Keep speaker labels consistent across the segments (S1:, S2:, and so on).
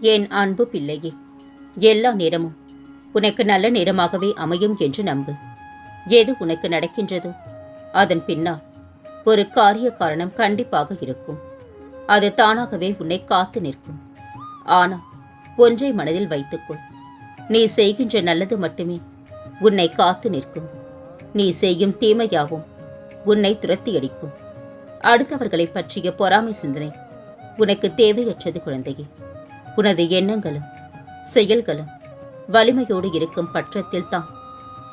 S1: என் அன்பு பிள்ளையே? எல்லா நேரமும் உனக்கு நல்ல நேரமாகவே அமையும் என்று நம்பு. எது உனக்கு நடக்கின்றதோ? அதன் பின்னால் ஒரு காரிய காரணம் கண்டிப்பாக இருக்கும். அது தானாகவே உன்னை காத்து நிற்கும். ஆனால் ஒன்றை மனதில் வைத்துக்கொள். நீ செய்கின்ற நல்லது மட்டுமே உன்னை காத்து நிற்கும். நீ செய்யும் தீமையாவும் உன்னை துரத்தி அடிக்கும் அடுத்தவர்களை பற்றிய பொறாமை சிந்தனை உனக்கு தேவையற்றது குழந்தையே. உனது எண்ணங்களும் செயல்களும் வலிமையோடு இருக்கும் பட்சத்தில் தான்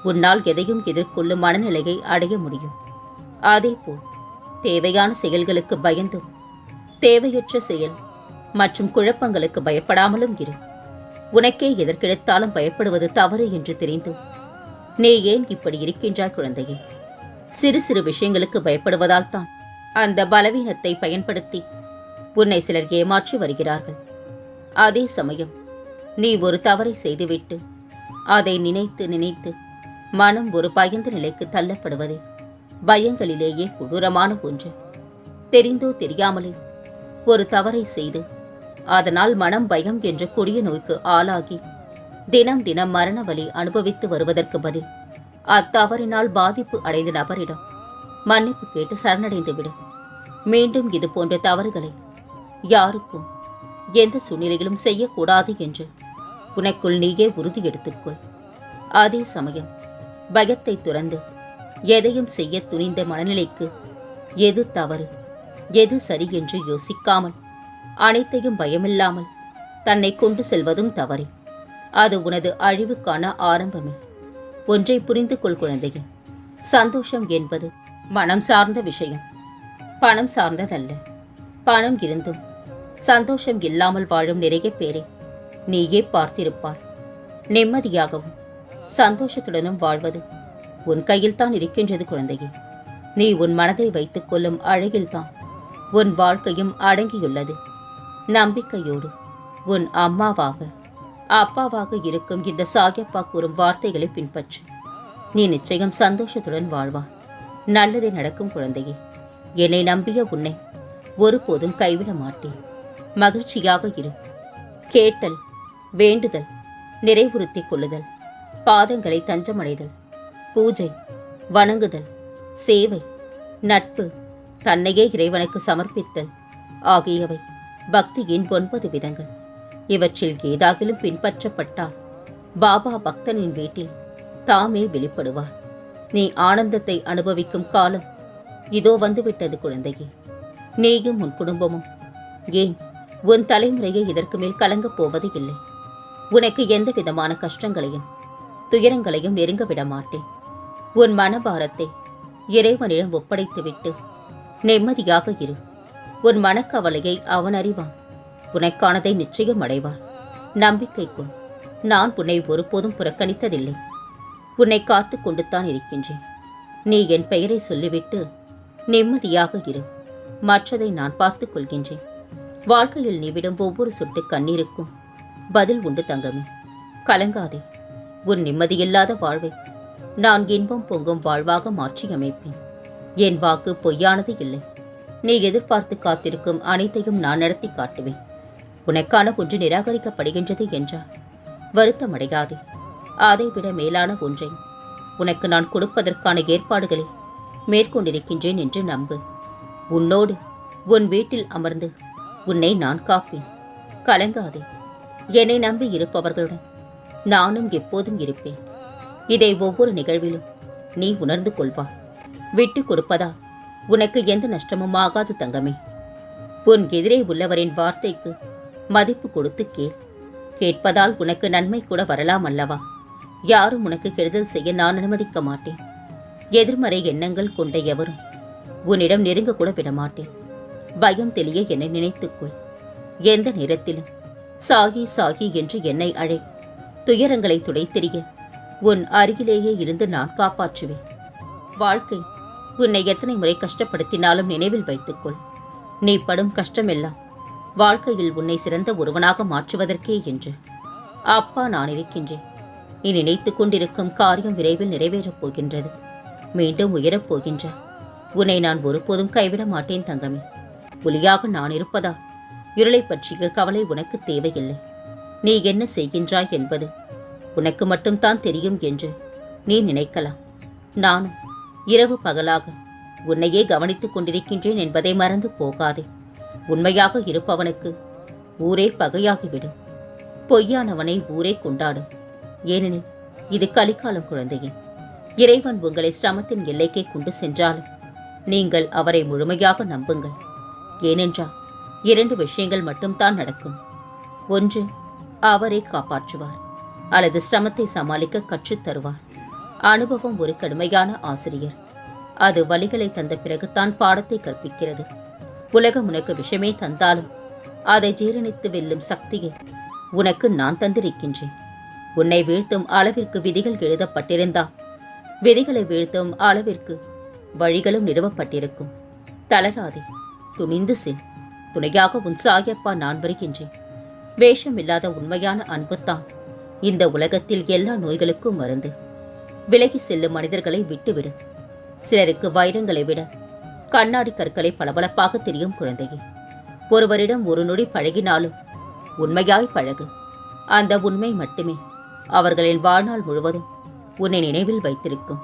S1: உன்னால் எதையும் எதிர்கொள்ளும் மனநிலையை அடைய முடியும். அதேபோல் தேவையான செயல்களுக்கு பயந்தும் தேவையற்ற செயல் மற்றும் குழப்பங்களுக்கு பயப்படாமலும் இரு. உனக்கே எதற்கெடுத்தாலும் பயப்படுவது தவறு என்று தெரிந்தும் நீ ஏன் இப்படி இருக்கின்றாய் குழந்தையே? சிறு சிறு விஷயங்களுக்கு பயப்படுவதால் தான் அந்த பலவீனத்தை பயன்படுத்தி உன்னை சிலர் ஏமாற்றி வருகிறார்கள். அதே சமயம் நீ ஒரு தவறை செய்துவிட்டு அதை நினைத்து நினைத்து மனம் ஒரு பயந்த நிலைக்கு தள்ளப்படுவதே பயங்களிலேயே கொடூரமான ஒன்று. தெரிந்தோ தெரியாமலே ஒரு தவறை செய்து அதனால் மனம் பயம் என்ற கொடிய நோய்க்கு ஆளாகி தினம் தினம் மரண வலி அனுபவித்து வருவதற்கு பதில் அத்தவறினால் பாதிப்பு அடைந்த நபரிடம் மன்னிப்பு கேட்டு சரணடைந்துவிடும் மீண்டும் இது போன்ற தவறுகளை யாருக்கும் எந்த சூழ்நிலையிலும் செய்யக்கூடாது என்று. உனக்குள் நீயே உறுதி எடுத்துக்கொள் அதே சமயம் பயத்தை துறந்து எதையும் செய்ய துணிந்த மனநிலைக்கு எது தவறு எது சரி என்று யோசிக்காமல் அனைத்தையும் பயமில்லாமல் தன்னை கொண்டு செல்வதும் தவறு. அது உனது அழிவுக்கான ஆரம்பமே. ஒன்றை புரிந்து கொள் குழந்தையே. சந்தோஷம் என்பது மனம் சார்ந்த விஷயம். பணம் சார்ந்ததல்ல. பணம் இருந்தும் சந்தோஷம் இல்லாமல் வாழும் நிறைய பேரை நீயே பார்த்திருப்பார் நிம்மதியாகவும் சந்தோஷத்துடனும் வாழ்வது உன் கையில் தான் இருக்கின்றது குழந்தையே. நீ உன் மனதை வைத்துக் கொள்ளும் அழகில்தான் உன் வாழ்க்கையும் அடங்கியுள்ளது. நம்பிக்கையோடு உன் அம்மாவாக அப்பாவாக இருக்கும் இந்த சாகியப்பா கூறும் வார்த்தைகளை பின்பற்று. நீ நிச்சயம் சந்தோஷத்துடன் வாழ்வாய் நல்லதே நடக்கும் குழந்தையே. என்னை நம்பிய உன்னை ஒருபோதும் கைவிட மாட்டேன். மகிழ்ச்சியாக இரு கேட்டல் வேண்டுதல் நிறைவுறுத்திக் கொள்ளுதல் பாதங்களை தஞ்சமடைதல் பூஜை வணங்குதல் சேவை நட்பு தன்னையே இறைவனுக்கு சமர்ப்பித்தல் ஆகியவை பக்தியின் ஒன்பது விதங்கள். இவற்றில் ஏதாகிலும் பின்பற்றப்பட்டால் பாபா பக்தனின் வீட்டில் தாமே வெளிப்படுவார். நீ ஆனந்தத்தை அனுபவிக்கும் காலம் இதோ வந்துவிட்டது குழந்தையே. நீயும் உன் குடும்பமும் ஏன் உன் தலைமுறையை இதற்கு மேல் கலங்கப் போவது இல்லை. உனக்கு எந்த விதமான கஷ்டங்களையும் துயரங்களையும் நெருங்க விட மாட்டேன். உன் மனபாரத்தை இறைவனிடம் ஒப்படைத்துவிட்டு நிம்மதியாக இரு. உன் மனக்கவலையை அவன் அறிவான். உனக்கானதை நிச்சயம் அடைவார் நம்பிக்கை கொள். நான் உன்னை ஒருபோதும் புறக்கணித்ததில்லை. உன்னை காத்து கொண்டுத்தான் இருக்கின்றேன். நீ என் பெயரை சொல்லிவிட்டு நிம்மதியாக இரு. மற்றதை நான் பார்த்துக் கொள்கின்றேன். வாழ்க்கையில் நீ விடும் ஒவ்வொரு சொட்டு கண்ணீருக்கும் பதில் உண்டு தங்கமே. கலங்காதே உன் நிம்மதியில்லாத வாழ்வை நான் இன்பம் பொங்கும் வாழ்வாக மாற்றியமைப்பேன். என் வாக்கு பொய்யானது இல்லை. நீ எதிர்பார்த்து காத்திருக்கும் அனைத்தையும் நான் நடத்தி காட்டுவேன். உனக்கான ஒன்று நிராகரிக்கப்படுகின்றது என்றால் வருத்தமடையாதே. அதைவிட மேலான ஒன்றை உனக்கு நான் கொடுப்பதற்கான ஏற்பாடுகளை மேற்கொண்டிருக்கின்றேன் என்று நம்பு. உன்னோடு உன் வீட்டில் அமர்ந்து உன்னை நான் காப்பேன். கலங்காதே. என்னை நம்பி இருப்பவர்களுடன் நானும் எப்போதும் இருப்பேன். இதை ஒவ்வொரு நிகழ்விலும் நீ உணர்ந்து கொள்வா. விட்டு கொடுப்பதா? உனக்கு எந்த நஷ்டமும் ஆகாது தங்கமே. உன் எதிரே உள்ளவரின் வார்த்தைக்கு மதிப்பு கொடுத்து கேள். கேட்பதால் உனக்கு நன்மை கூட வரலாம் அல்லவா? யாரும் உனக்கு கெடுதல் செய்ய நான் அனுமதிக்க மாட்டேன். எதிர்மறை எண்ணங்கள் கொண்ட எவரும் உன்னிடம் நெருங்க கூட விட மாட்டேன் பயம் தெளிய என்னை நினைத்துக்கொள். எந்த நேரத்திலும் சாகி சாகி என்று என்னை அழை. துயரங்களை துடைத்தெறிய உன் அருகிலேயே இருந்து நான் காப்பாற்றுவேன். வாழ்க்கை உன்னை எத்தனை முறை கஷ்டப்படுத்தினாலும் நினைவில் வைத்துக்கொள். நீ படும் கஷ்டமெல்லாம் வாழ்க்கையில் உன்னை சிறந்த ஒருவனாக மாற்றுவதற்கே என்று. அப்பா நான் இருக்கின்றேன். நீ நினைத்துக் கொண்டிருக்கும் காரியம் விரைவில் நிறைவேறப் போகின்றது. மீண்டும் உயரப் போகின்ற உன்னை நான் ஒருபோதும் கைவிட மாட்டேன் தங்கமே. புலியாக நான் இருப்பதா? இருளை பற்றிய கவலை உனக்கு தேவையில்லை. நீ என்ன செய்கின்றாய் என்பது உனக்கு மட்டும்தான் தெரியும் என்று நீ நினைக்கலாம். நானும் இரவு பகலாக உன்னையே கவனித்துக் கொண்டிருக்கின்றேன் என்பதை மறந்து போகாதே. உண்மையாக இருப்பவனுக்கு ஊரே பகையாகிவிடும். பொய்யானவனை ஊரே கொண்டாடும் ஏனெனில் இது கலிக்காலம் குழந்தையே. இறைவன் உங்களை சிரமத்தின் எல்லைக்கே கொண்டு சென்றாலும் நீங்கள் அவரை முழுமையாக நம்புங்கள். ஏனென்றால் இரண்டு விஷயங்கள் மட்டும்தான் நடக்கும். ஒன்று அவரை காப்பாற்றுவார் அல்லது சிரமத்தை சமாளிக்க கற்றுத் தருவார். அனுபவம் ஒரு கடுமையான ஆசிரியர். அது வழிகளை தந்த பிறகுதான் பாடத்தை கற்பிக்கிறது. உலகம் உனக்கு விஷமே தந்தாலும் அதை ஜீரணித்து வெல்லும் சக்தியை உனக்கு நான் தந்திருக்கின்றேன். உன்னை வீழ்த்தும் அளவிற்கு விதிகள் எழுதப்பட்டிருந்தா விதிகளை வீழ்த்தும் அளவிற்கு வழிகளும் நிறுவப்பட்டிருக்கும். தளராதே. துணிந்து செல். துணையாக உன் சாயப்பா நான் வருகின்றேன். வேஷம் இல்லாத உண்மையான அன்புத்தான். இந்த உலகத்தில் எல்லா நோய்களுக்கும் மருந்து. விலகி செல்லும் மனிதர்களை விட்டுவிடு. சிலருக்கு வைரங்களை விட கண்ணாடி கற்களை பளபளப்பாக தெரியும் குழந்தையே. ஒருவரிடம் ஒரு நொடி பழகினாலும் உண்மையாய் பழகு. அந்த உண்மை மட்டுமே அவர்களின் வாழ்நாள் முழுவதும் உன்னை நினைவில் வைத்திருக்கும்.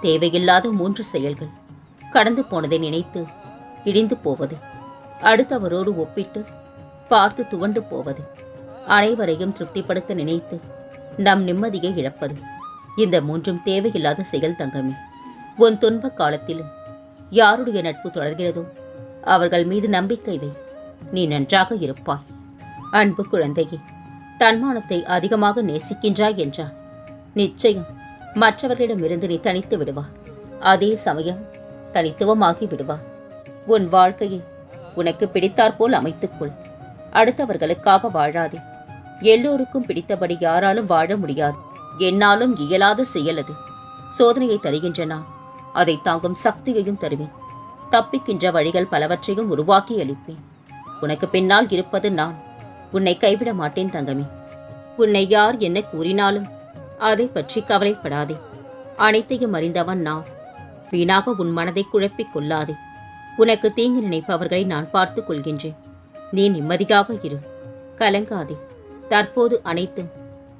S1: தேவையில்லாத மூன்று செயல்கள். கடந்து போனதை நினைத்து இடிந்து போவது. அடுத்தவரோடு ஒப்பிட்டு பார்த்து துவண்டு போவது. அனைவரையும் திருப்திப்படுத்த நினைத்து நம் நிம்மதியை இழப்பது. இந்த மூன்றும் தேவையில்லாத செயல் தங்கமே. உன் துன்ப காலத்திலும் யாருடைய நட்பு தொடர்கிறதோ அவர்கள் மீது நம்பிக்கை வை. நீ நன்றாக இருப்பாய். அன்பு குழந்தையே தன்மானத்தை அதிகமாக நேசிக்கின்றாய் என்றார் நிச்சயம் மற்றவர்களிடமிருந்து நீ தனித்து விடுவார் அதே சமயம் தனித்துவமாகி விடுவார் உன் வாழ்க்கையை உனக்கு பிடித்தாற்போல் அமைத்துக்கொள். அடுத்தவர்களுக்காக வாழாதே. எல்லோருக்கும் பிடித்தபடி யாராலும் வாழ முடியாது. என்னாலும் இயலாத செயல் அது சோதனையை தருகின்ற நான் அதை தாங்கும் சக்தியையும் தருவேன். தப்பிக்கின்ற வழிகள் பலவற்றையும் உருவாக்கி அளிப்பேன். உனக்கு பின்னால் இருப்பது நான். உன்னை கைவிட மாட்டேன் தங்கமே. உன்னை யார் என்ன கூறினாலும் அதை பற்றி கவலைப்படாதே. அனைத்தையும் அறிந்தவன் நான். வீணாக உன் மனதை குழப்பிக் கொள்ளாதே. உனக்கு தீங்கு நினைப்பவர்களை நான் பார்த்து கொள்கின்றேன். நீ நிம்மதியாக இரு. கலங்காதே. தற்போது அனைத்தும்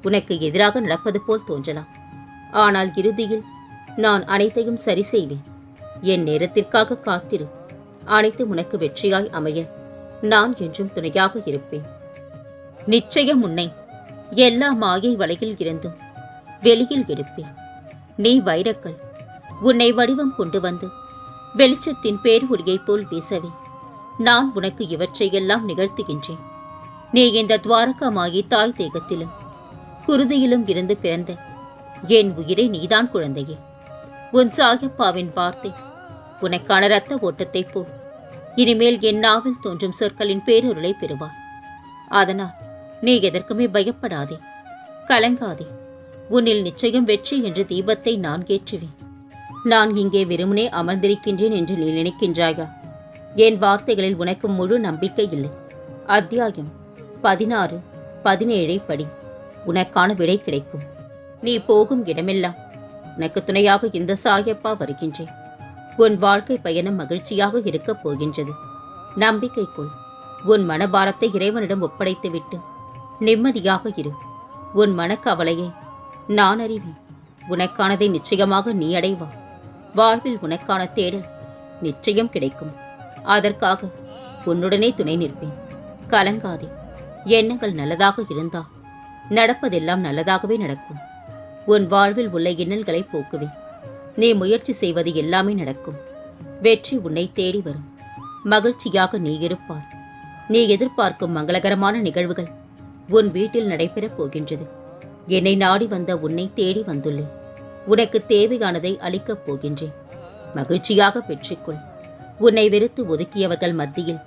S1: உனக்கு எதிராக நடப்பது போல் தோன்றலாம். ஆனால் இறுதியில் நான் அனைத்தையும் சரி செய்வேன். என் நேரத்திற்காக காத்திரு. அனைத்தும் உனக்கு வெற்றியாய் அமைய நான் என்றும் துணையாக இருப்பேன். நிச்சயம் உன்னை எல்லா மாயை வலையில் இருந்தும் வெளியில் எடுப்பேன். நீ வைரக்கல். உன்னை வடிவம் கொண்டு வந்து வெளிச்சத்தின் பேர் ஒளியைப் போல் வீசவே நான் உனக்கு இவற்றையெல்லாம் நிகழ்த்துகின்றேன். நீ இந்த துவாரகமாகி தாய் தேகத்திலும் குருதியிலும் இருந்து பிறந்த என் உயிரை நீதான் குழந்தையே. உன் சாயப்பாவின் வார்த்தை உனக்கான இரத்த ஓட்டத்தைப் போல். இனிமேல் என் நாவில் தோன்றும் சொற்களின் பேரொருளை பெறுவார் அதனால் நீ எதற்குமே பயப்படாதே. கலங்காதே. உன்னில் நிச்சயம் வெற்றி என்ற தீபத்தை நான் ஏற்றுவேன். நான் இங்கே வெறுமனே அமர்ந்திருக்கின்றேன் என்று நீ நினைக்கின்றாயா? என் வார்த்தைகளில் உனக்கு முழு நம்பிக்கை இல்லை. அத்தியாயம் பதினாறு பதினேழை படி. உனக்கான விடை கிடைக்கும். நீ போகும் இடமெல்லாம் உனக்கு துணையாக இந்த சாயப்பா வருகின்றேன். உன் வாழ்க்கை பயணம் மகிழ்ச்சியாக இருக்கப் போகின்றது. நம்பிக்கைக்குள் உன் மனபாரத்தை இறைவனிடம் ஒப்படைத்துவிட்டு நிம்மதியாக இரு. உன் மனக்கவலையை நான் அறிவேன். உனக்கானதை நிச்சயமாக நீ அடைவா வாழ்வில் உனக்கான தேடல் நிச்சயம் கிடைக்கும். அதற்காக உன்னுடனே துணை நிற்பேன். கலங்காதே. எண்ணங்கள் நல்லதாக இருந்தால் நடப்பதெல்லாம் நல்லதாகவே நடக்கும். உன் வாழ்வில் உள்ள இன்னல்களை போக்குவேன் நீ முயற்சி செய்வது எல்லாமே நடக்கும். வெற்றி உன்னை தேடி வரும். மகிழ்ச்சியாக நீ இருப்பார் நீ எதிர்பார்க்கும் மங்களகரமான நிகழ்வுகள் உன் வீட்டில் நடைபெறப் போகின்றது. என்னை நாடி வந்த உன்னை தேடி வந்துள்ளேன். உனக்கு தேவையானதை அளிக்கப் போகின்றேன். மகிழ்ச்சியாக பெற்றுக்கொள். உன்னை வெறுத்து ஒதுக்கியவர்கள் மத்தியில்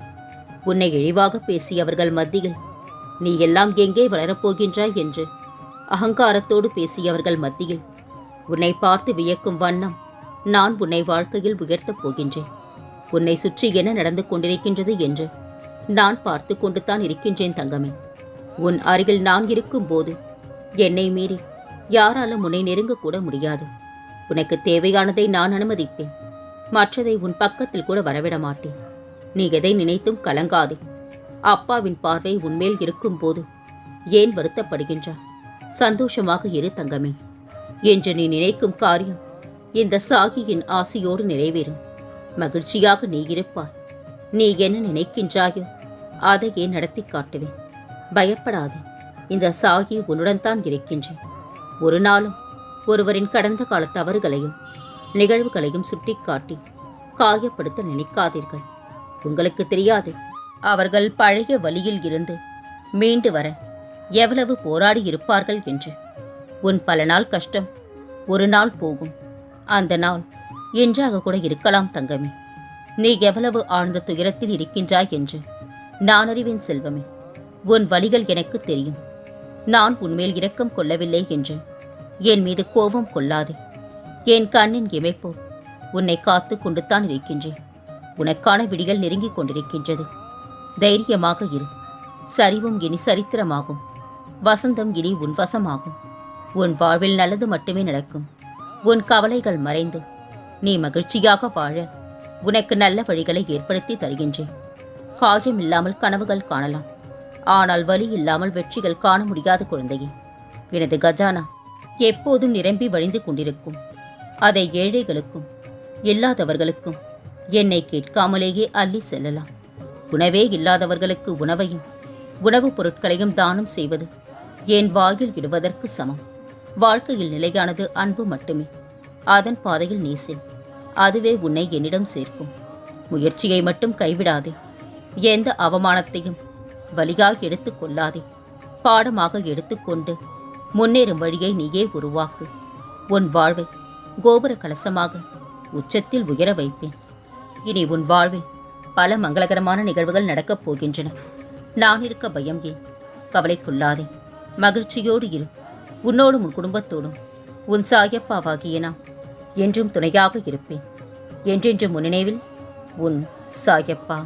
S1: உன்னை இழிவாக பேசியவர்கள் மத்தியில் நீ எல்லாம் எங்கே வளரப்போகின்றாய் என்று அகங்காரத்தோடு பேசியவர்கள் மத்தியில் உன்னை பார்த்து வியக்கும் வண்ணம் நான் உன்னை வாழ்க்கையில் உயர்த்தப் போகின்றேன். உன்னை சுற்றி என்ன நடந்து கொண்டிருக்கின்றது என்று நான் பார்த்து கொண்டு தான் இருக்கின்றேன் தங்கமே. உன் அருகில் நான் இருக்கும்போது என்னை மீறி யாராலும் உன்னை நெருங்கக்கூட முடியாது. உனக்கு தேவையானதை நான் அனுமதிப்பேன். மற்றதை உன் பக்கத்தில் கூட வரவிட மாட்டேன். நீ எதை நினைத்தும் கலங்காதே. அப்பாவின் பார்வை உன்மேல் இருக்கும்போது ஏன் வருத்தப்படுகின்றார் சந்தோஷமாக இரு தங்கமே. என்று நீ நினைக்கும் காரியம் இந்த சாகியின் ஆசையோடு நிறைவேறும். மகிழ்ச்சியாக நீ இருப்பாய். நீ என்ன நினைக்கின்றாயோ அதையே நடத்தி காட்டுவேன். பயப்படாதே. இந்த சாகி உன்னுடன் தான் இருக்கின்றேன். ஒரு நாளும் ஒருவரின் கடந்த கால தவறுகளையும் நிகழ்வுகளையும் சுட்டிக்காட்டி காயப்படுத்த நினைக்காதீர்கள். உங்களுக்கு தெரியாது அவர்கள் பழைய வழியில் இருந்து மீண்டு வர எவ்வளவு போராடி இருப்பார்கள் என்று. உன் பல நாள் கஷ்டம் ஒரு நாள் போகும். அந்த நாள் என்றாக கூட இருக்கலாம் தங்கமே. நீ எவ்வளவு ஆழ்ந்த துயரத்தில் இருக்கின்றாய் என்று நான் அறிவேன் செல்வமே. உன் வழிகள் எனக்கு தெரியும். நான் உன்மேல் இரக்கம் கொள்ளவில்லை என்று என் மீது கோபம் கொள்ளாதே. என் கண்ணின் இமைப்போ உன்னை காத்து கொண்டுத்தான் இருக்கின்றேன். உனக்கான விடிகள் நெருங்கிக் கொண்டிருக்கின்றது. தைரியமாக இரு. சரிவும் இனி சரித்திரமாகும். வசந்தம் இனி உன் வசமாகும். உன் வாழ்வில் நல்லது மட்டுமே நடக்கும். உன் கவலைகள் மறைந்து நீ மகிழ்ச்சியாக வாழ உனக்கு நல்ல வழிகளை ஏற்படுத்தி தருகின்றேன். காயம் இல்லாமல் கனவுகள் காணலாம். ஆனால் வலி இல்லாமல் வெற்றிகள் காண முடியாத குழந்தையே. எனது கஜானா எப்போதும் நிரம்பி வழிந்து கொண்டிருக்கும். அதை ஏழைகளுக்கும் இல்லாதவர்களுக்கும் என்னை கேட்காமலேயே அள்ளி செல்லலாம். உணவே இல்லாதவர்களுக்கு உணவையும் உணவுப் பொருட்களையும் தானம் செய்வது என் வாயில் இடுவதற்கு சமம். வாழ்க்கையில் நிலையானது அன்பு மட்டுமே. அதன் பாதையில் நீ செல். அதுவே உன்னை என்னிடம் சேர்க்கும். முயற்சியை மட்டும் கைவிடாதே. எந்த அவமானத்தையும் வலியாக எடுத்துக் கொள்ளாதே. பாடமாக எடுத்துக்கொண்டு முன்னேறும் வழியை நீயே உருவாக்கு. உன் வாழ்வை கோபுர கலசமாக உச்சத்தில் உயர வைப்பேன். இனி உன் வாழ்வில் பல மங்களகரமான நிகழ்வுகள் நடக்கப் போகின்றன. நான் இருக்க பயம் ஏன்? கவலைக்குள்ளாதே. மகிழ்ச்சியோடு இரு. உன்னோடும் உன் குடும்பத்தோடும். உன் சாயப்பாவாகிய நான் என்றும் துணையாக இருப்பேன். என்றென்று முன்னினைவில் உன் சாயப்பா.